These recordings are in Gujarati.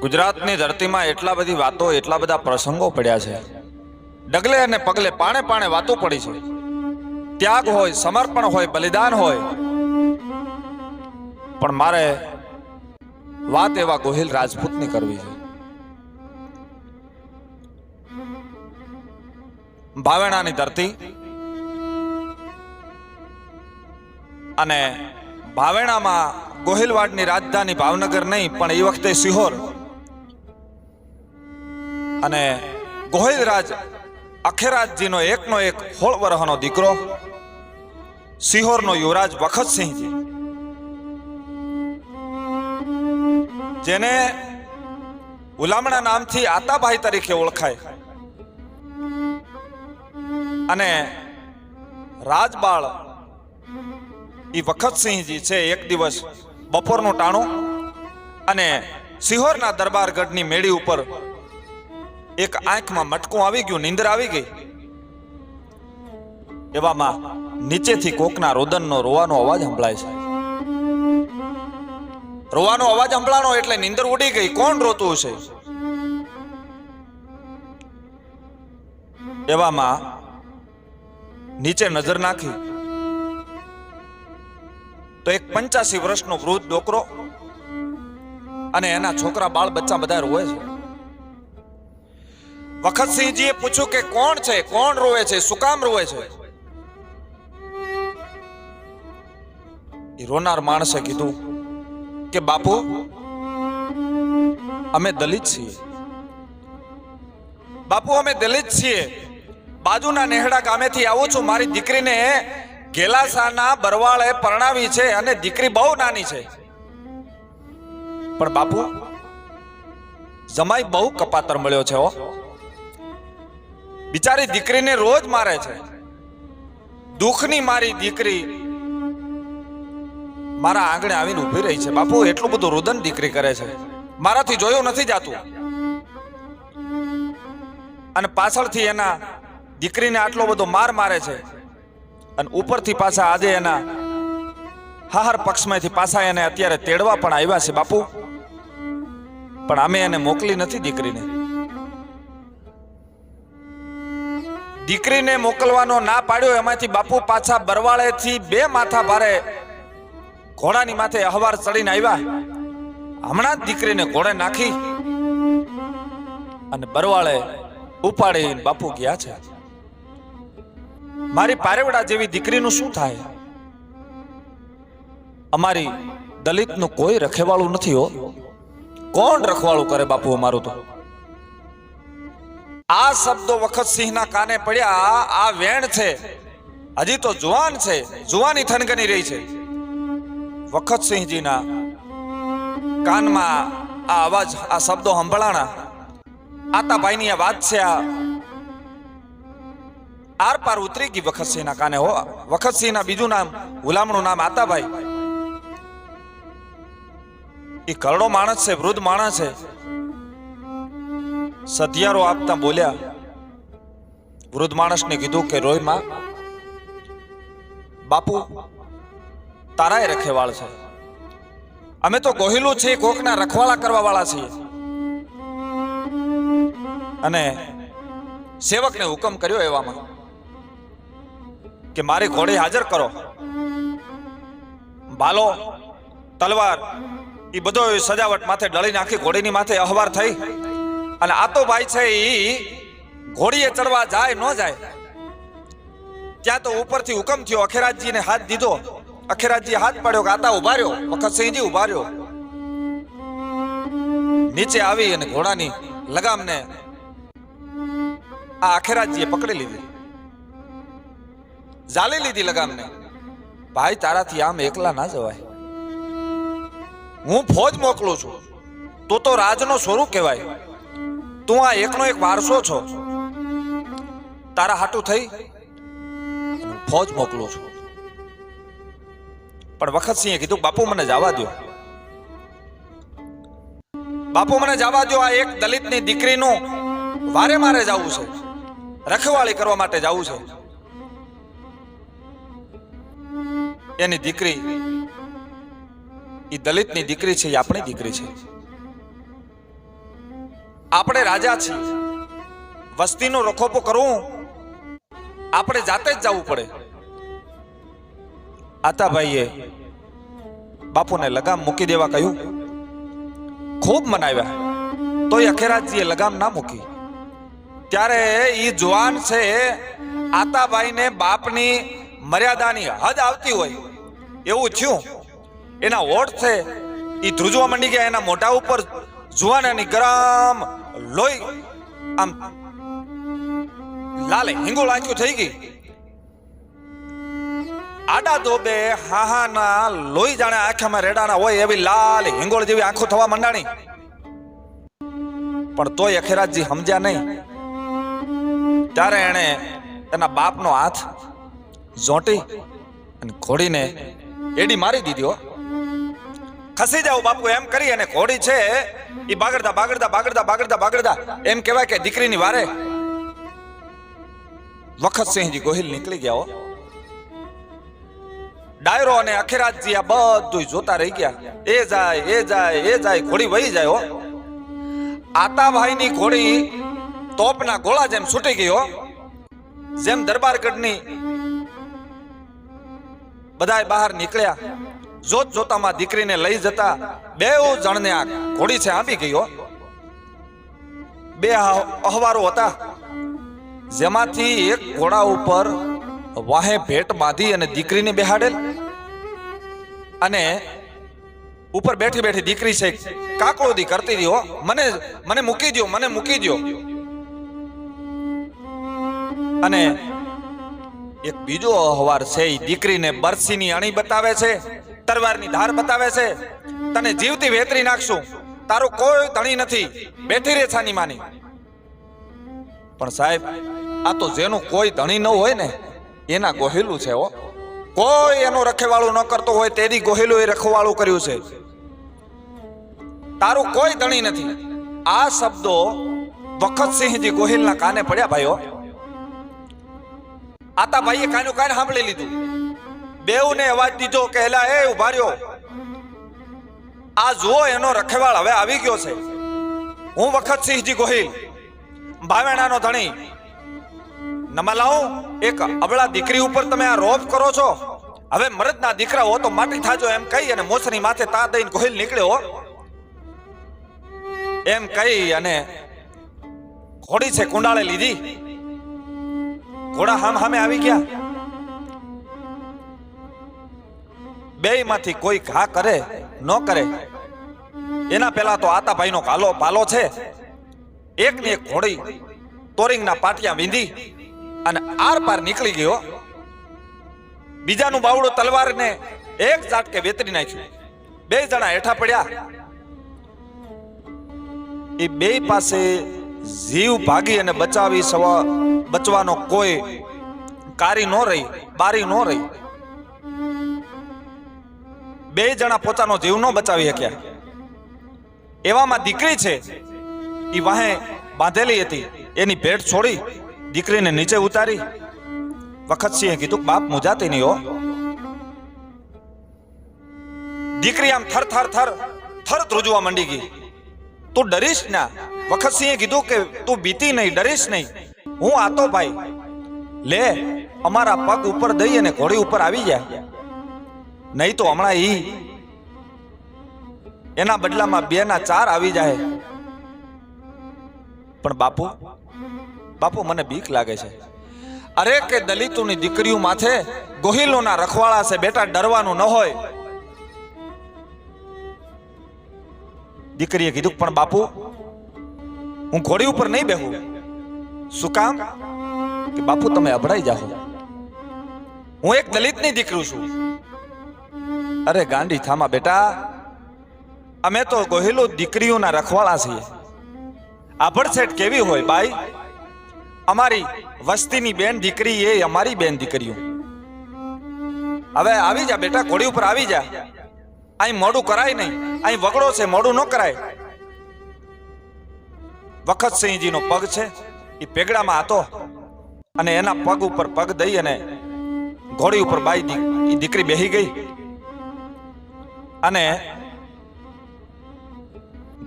ગુજરાતની ધરતીમાં એટલા બધી વાતો, એટલા બધા પ્રસંગો પડ્યા છે. ડગલે અને પગલે પાણે પાણે વાતો પડી છે. ત્યાગ હોય, સમર્પણ હોય, બલિદાન હોય. પણ મારે વાત એવા ગોહિલ રાજપૂતની કરવી છે. ભાવેણાની ધરતી અને ભાવેણામાં ગોહિલવાડની રાજધાની ભાવનગર નહીં, પણ એ વખતે સિહોર અને ગોહિલરાજ અખેરાજજીનો એકનો એક હોળ વરહનો દીકરો, સિહોરનો યુવરાજ વખતસિંહજી. જેને ઉલામણા નામથી આતાભાઈ તરીકે ઓળખાય. અને રાજબાળ એ વખતસિંહજી છે, એક દિવસ બપોરનું ટાણું અને સિહોરના દરબારગઢની મેળી ઉપર એક આંખમાં મટકું આવી ગયું, નીંદર આવી ગઈ. એવામાં નીચેથી કોકના રોદનનો રોવાનો અવાજ સંભળાય છે. રોવાનો અવાજ સંભળાણો એટલે નીંદર ઉડી ગઈ. કોણ રોતું છે એવામાં નીચે નજર નાખી. તો એક પંચ્યાસી વર્ષનો વૃદ્ધ ડોકરો અને એના છોકરા બાળ બચ્ચા બધા રોવે છે. વખતસિંહજીએ પૂછ્યું કે કોણ છે? કોણ રોવે છે? શું કામ રોવે છે? રોનાર માણસે કીધું કે, બાપુ, અમે દલિત છીએ. બાપુ, અમે દલિત છીએ. બાજુના નેહડા ગામેથી આવું છું. મારી દીકરીને ગેલાસાના બરવાળે પરણાવી છે અને દીકરી બહુ નાની છે. પણ બાપુ, જમાઈ બહુ કપાતર મળ્યો છે હો. બિચારી દીકરીને રોજ મારે છે. દુઃખની મારી દીકરી મારા આંગણે આવીને ઊભી રહી છે. બાપુ, એટલું બધું રુદન દીકરી કરે છે. મારાથી જોયું નથી જાતું. અને પાછળથી એના દીકરીને આટલો બધો માર મારે છે. અને ઉપરથી પાછા આજે એના હાહર પક્ષમાંથી પાછા એને અત્યારે તેડવા પણ આવ્યા છે, બાપુ. પણ અમે એને મોકલી નથી દીકરીને. દીકરીને મોકલવાનો ના પાડ્યો, એમાંથી બાપુ પાછા બરવાળેથી બે માથા ભારે ઘોડાની માથે અહવાર ચડીને આવ્યા. હમણાં જ દીકરીને ઘોડે નાખી અને બરવાળે ઉપાડી બાપુ ગયા છે. મારી પારેવડા જેવી દીકરીનું શું થાય? અમારી દલિતનું કોઈ રખેવાળું નથી હો. કોણ રખવાળું કરે બાપુ અમારું તો? આ શબ્દો વખતસિંહના કાને પડ્યા, આ વેણ છે. હજી તો જુવાન છે, જુવાની થનગની રહી છે. વખતસિંહજીના કાનમાં આ અવાજ, આ શબ્દો સંભળાણા. આતાભાઈની આ વાત છે, આ આર પાર ઉતરી ગઈ વખતસિંહના કાને હો. વખતસિંહના બીજું નામ ગુલામનું નામ આતાભાઈ. એ કરડો માણસ છે, વૃદ્ધ માણસ છે. સધિયારો આપતા બોલ્યા, વૃદ્ધ માણસને કીધું કે રોયમાં બાપુ, તારાય રખેવાળ છે. અમે તો ગોહિલું છે કોકના રખવાળા કરવા વાળા છીએ. અને સેવકને હુકમ કર્યો એવામાં કે, મારી ઘોડી હાજર કરો. બાલો, તલવાર એ બધો સજાવટ માથે ડળી નાખી, ઘોડીની માથે અહવાર થઈ. અને આ તો ભાઈ છે ઈ ઘોડીએ ચડવા જાય ન જાય. ત્યાં તો ઉપરથી હુકમ થયો, અખેરાજજીને હાથ દીધો. અખેરાજજી હાથ પાડ્યો કે આતા ઊભા રહ્યો વખતસિંહજી ઊભા રહ્યો નીચે આવી અને ઘોડાની લગામને આ અખેરાજજીએ પકડી લીધી. ઝાલી લીધી લગામને. ભાઈ, તારાથી આમ એકલા ના જવાય. હું ફોજ મોકલું છું. તો તો રાજનો સ્વરૂપ કહેવાય. તું આ એકનો એક વારસો છો. તારા હાટું થઈ ફોજ મોકલું છું. પણ વખતસિંહે કીધું, બાપુ, મને જવા દો બાપુ, મને જવા દો આ એક દલિતની દીકરીનું વારે મારે જવું છે. રખવાળી કરવા માટે જવું છે. એની દીકરી એ દલિતની દીકરી છે એ આપણી દીકરી છે. આપણે રાજા છીએ. વસ્તીનો રખોપો કરવું, આપણે જાતે જ જવું પડે. આતાભાઈએ બાપુને લગામ મૂકી દેવા કહ્યું. ખૂબ મનાવ્યા. તોય અખેરાતજીએ લગામ ના મૂકી. ત્યારે એ જુવાન છે, આતાભાઈને બાપની મર્યાદાની હદ આવતી હોય. એવું થયું. એના હોઠ છે એ ધ્રુજવા માંડી ગયા, એના મોઢા ઉપર જુવાનાની ગરમ લોહી. આમ લાલે, હિંગોળ આંખ્યું થઈ ગઈ. આડા દોબે હાહાના લોહી જાણે આંખામાં રેડાના હોય એવી લાલ હિંગોળ જેવી આંખો થવા મંડાણી. પણ તોય અખેરાજજી સમજ્યા નહીં. ત્યારે એણે તેના બાપનો હાથ ઝોંટી અને ઘોડીને એડી મારી દીધી. હો ખસી જાઓ બાપુ, એમ કરી અને ઘોડી છે. એ બાગડતા બાગડતા બાગડતા બાગડતા બાગડતા એમ કહેવાય કે દીકરીની વારે વખતસિંહજી ગોહિલ નીકળી ગયા હો. ડાયરો અને અખેરાતજી આ બધું જોતા રહી ગયા. એ જાય એ જાય એ જાય, ઘોડી વહી જાય હો. આતાભાઈની ઘોડી તોપના ગોળા જેમ છૂટી ગયો જેમ દરબારગઢની બધાય બહાર નીકળ્યા. જોત જોતામાં દીકરીને લઈ જતા બે જણને આ ઘોડી છે આંબી ગયો. બે અહવારો હતા. જેમાંથી એક ઘોડા ઉપર વાહે ભેટ બાંધી અને દીકરીને બેહાડેલ અને ઉપર બેઠી બેઠી દીકરી છે કાકડોદી કરતી રહી હો મને મને મૂકી દ્યો, મને મૂકી દ્યો. અને એક બીજો અહવાર છે દીકરીને બરસીની અણી બતાવે છે. તરવારની ધાર બતાવે છે. તને જીવતી વેતરી નાખશું. તારું કોઈ ધણી નથી. બેઠી રે છાની માની. પણ સાહેબ, આ તો જેનું કોઈ ધણી ન હોય ને, એના ગોહેલું છે હો. કોઈ એનું રખેવાળું ન કરતો હોય તેદી ગોહેલું એ રખવાળું કર્યું છે. તારું કોઈ ધણી નથી. આ શબ્દો વખતસિંહજી ગોહિલના કાને પડ્યા ભાઈઓ? આતા ભાઈએ કાનું કાન સાંભળી લીધું. બેઉને અવાજ દીધો, કહેલા, એ ઊભા રહ્યો આ જુઓ, એનો રખેવાળ હવે આવી ગયો છે. હું વખત સિંહજી ગોહિલ ભાવેણાનો ધણી. નમલાઉ એક અબળા દીકરી ઉપર તમે આ રોપ કરો છો? હવે મરદના દીકરા હો તો માટી થાજો, એમ કહી અને મોસની માથે તા દઈને ગોહિલ નીકળ્યો. એમ કહી અને ઘોડી છે, કુંડાળે લીધી. ઘોડા હામ હામે આવી ગયા. બે માંથી કોઈ ઘા કરે, ન કરે. એના પહેલા તો આતાભાઈ નો કાલો પાલો છે. એક એક ઘોડી તોરિંગના પાટિયા વીંધી અને આર પાર નીકળી ગયો. બીજાનું બાવડું તલવારને એક ઝાટકે વેતરી નાખ્યું. બે જણા હેઠા પડ્યા. એ બે પાસે જીવ ભાગી અને બચાવી સવા બચવાનો કોઈ કારી ન રહી, બારી ન રહી. બે જણા પોતાનો જીવ નો બચાવી શક્યા. એવામાં દીકરી છે એ વાહે બાંધેલી હતી. એની ભેટ છોડી દીકરીને નીચે ઉતારી. વખતસિંહે કીધું, બાપ મુજાતી નહીં હો. દીકરી આમ થર થર થર થર ધ્રુજવા માંડી ગઈ. તું ડરીશ ના. વખતસિંહે કીધું કે, તું બીતી નહીં, ડરીશ નહીં. હું આતો ભાઈ. લે, અમારા પગ ઉપર દઈ અને ઘોડી ઉપર આવી જાય નહીં તો હમણાં ઈ એના બદલામાં બે ના ચાર આવી જાય. પણ બાપુ બાપુ મને બીક લાગે છે. અરે કે દલિતોની દીકરીઓ માથે ગોહિલોના રખવાળા છે, બેટા ડરવાનું ન હોય. દીકરીએ કીધું, પણ બાપુ, હું ઘોડી ઉપર નહીં બેહું. શું કામ? કે બાપુ, તમે અભડાઈ જાઓ. હું એક દલિતની દીકરી છું. અરે ગાંડી થામા બેટા. અમે તો ગોહિલો દીકરીઓના રખવાળા છીએ. આભડસેટ કેવી હોય બાઈ? અમારી વસ્તીની બેન દીકરી એ અમારી બેન દીકરીઓ. હવે આવી જા બેટા, ઘોડી ઉપર આવી જા. અહીં મોડું કરાય નહીં. અહીં વગડો છે, મોડું ન કરાય. વખતસિંહજીનો પગ છે એ પેગડામાં હતો. અને એના પગ ઉપર પગ દઈ અને ઘોડી ઉપર બાઈ દીકરી બેહી ગઈ. અને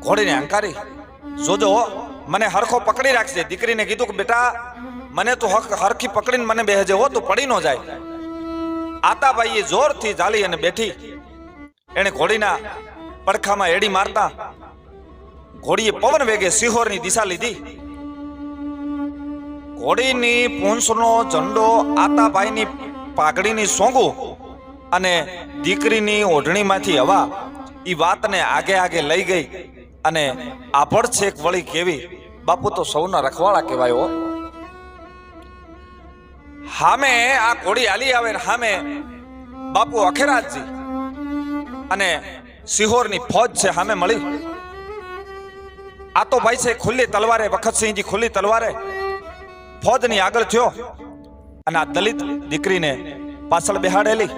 ઘોડીને હંકારી, જોજો, મને હરખો પકડી રાખજે. દીકરીને કીધું કે, બેટા, મને તું હરખી પકડીને મને બેહજે હો, તું પડી ન જાય. આતાબાઈએ જોરથી ઝાલી અને બેઠી. એણે ઘોડીના પડખામાં એડી મારતા ઘોડીએ પવન વેગે સિહોરની દિશા લીધી. ઘોડીની પૂંછનો ઝંડો આતાભાઈની પાઘડીની સોંગું અને દીકરીની ઓઢણીમાંથી હવા એ વાતને આગે આગે લઈ ગઈ અને આભળ છેક વળી કેવી. બાપુ તો સૌના રખવાળા કહેવાય હામે આ ઘોડી હાલી આવે હામે બાપુ અખેરાજજી અને સિહોરની ફોજ છે સામે મળી. આ તો ભાઈ છે ખુલ્લી તલવારે, વખતસિંહજી ખુલ્લી તલવારે. ફોજની આગળ થયો અને આ દલિત દીકરીને પાછળ બેહાડેલી.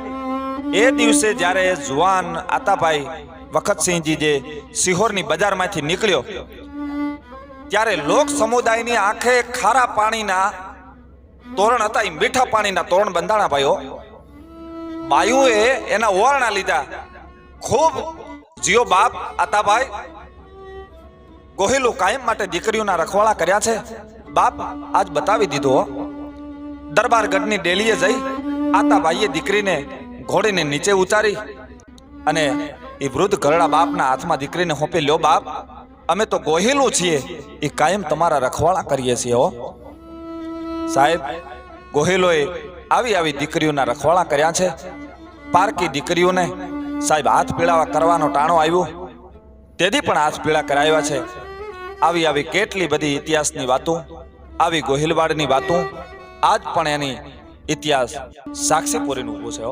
એ દિવસે જ્યારે જુવાન આતાભાઈ વખતસિંહજી જે સિહોરની બજારમાંથી નીકળ્યો, ત્યારે લોક સમુદાયની આંખે ખારા પાણીના તોરણ હતા એ મીઠા પાણીના તોરણ બંધાણા ભાઈઓ. બાયુએ એના ઓરણા લીધા. ખૂબ જીઓ બાપ આતાભાઈ, ગોહિલું કાયમ માટે દીકરીઓના રખવાળા કર્યા છે. બાપ આજ બતાવી દીધો. દરબારગઢની ડેલીએ જઈ આતાભાઈએ દીકરીને ઘોડીને નીચે ઉતારી અને એ વૃદ્ધ ઘરડા બાપના હાથમાં દીકરીને હોપી લ્યો, બાપ, અમે તો ગોહિલું છીએ, એ કાયમ તમારા રખવાળા કરીએ છીએ, હો. સાહેબ, ગોહિલોએ આવી આવી દીકરીઓના રખવાળા કર્યા છે. પારકી દીકરીઓને સાહેબ હાથ પીળાવા કરવાનો ટાણો આવ્યો. તેથી પણ હાથ પીળા કરાવ્યા છે. આવી આવી કેટલી બધી ઇતિહાસની વાતો, આવી ગોહિલવાડની વાતો, આજ પણ એની ઇતિહાસ સાક્ષી પૂરીનું ઊભું છે, હો.